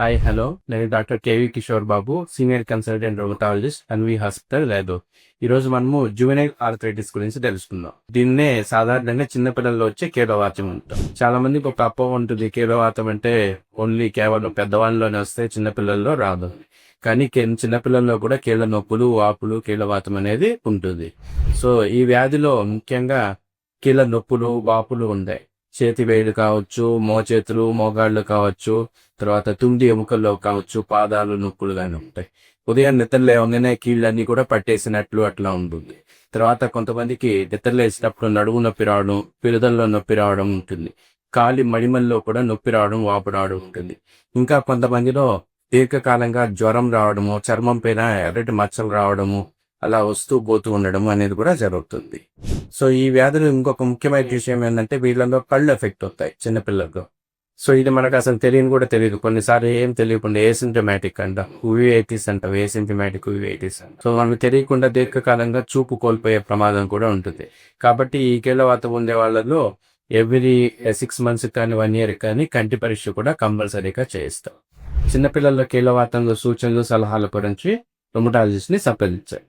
Hi hello నేను doctor K V Kishore Babu senior consultant rheumatologist Anvi hospital లేదు ఈ రోజు మనము జువెనైల్ ఆర్థరైటిస్ గురించి తెలుసుకుందాం. దీన్నే సాధారణంగా చిన్నపిల్లల్లో వచ్చే కీలవాతం అంటాం. చాలా మందికి ఒక అపోహ ఉంటుంది. కీలవాతం అంటే ఓన్లీ కేవలం పెద్దవాళ్ళలోనే వస్తే చిన్నపిల్లల్లో రాదు. కానీ చిన్నపిల్లల్లో కూడా కీళ్ళ నొప్పులు వాపులు కీళ్ళవాతం అనేది ఉంటుంది. సో ఈ వ్యాధిలో ముఖ్యంగా కీళ్ళ నొప్పులు వాపులు ఉంటాయి. చేతి వేళ్ళు కావచ్చు మోచేతులు మోగాళ్ళు కావచ్చు తర్వాత తుండి ఎముకల్లో కావచ్చు పాదాలు నొప్పులు కానీ ఉంటాయి. ఉదయం నిద్ర లేవగానే కీళ్ళన్నీ కూడా పట్టేసినట్లు అట్లా ఉంటుంది. తర్వాత కొంతమందికి నిద్ర లేచినప్పుడు నడుము నొప్పి రావడం పిరుదల్లో నొప్పి రావడం ఉంటుంది. కాలి మడిమల్లో కూడా నొప్పి రావడం వాపు రావడం ఉంటుంది. ఇంకా కొంతమందిలో దీర్ఘకాలంగా జ్వరం రావడము చర్మం పైన ఎర్రటి మచ్చలు రావడము అలా వస్తూ పోతూ ఉండడం అనేది కూడా జరుగుతుంది. సో ఈ వ్యాధులు ఇంకొక ముఖ్యమైన విషయం ఏంటంటే వీళ్ళలో కళ్ళు ఎఫెక్ట్ అవుతాయి చిన్నపిల్లలకు. సో ఇది మనకు అసలు తెలియని కూడా తెలియదు. కొన్నిసార్లు ఏం తెలియకుండా ఏసింటమాటిక్ అంట ఉవిఐటిస్ అంట ఏసింటమాటిక్ అంట. సో మనకు తెలియకుండా దీర్ఘకాలంగా చూపు కోల్పోయే ప్రమాదం కూడా ఉంటుంది. కాబట్టి ఈ కీళ్ళవాత ఉండే వాళ్ళలో ఎవ్రీ సిక్స్ మంత్స్ కానీ వన్ ఇయర్ కానీ కంటి పరీక్ష కూడా కంపల్సరీగా చేయిస్తాం. చిన్నపిల్లల కీళ్ళవాతంలో సూచనలు సలహాల గురించి రొమటాలజిస్ట్ని సంప్రదించాలి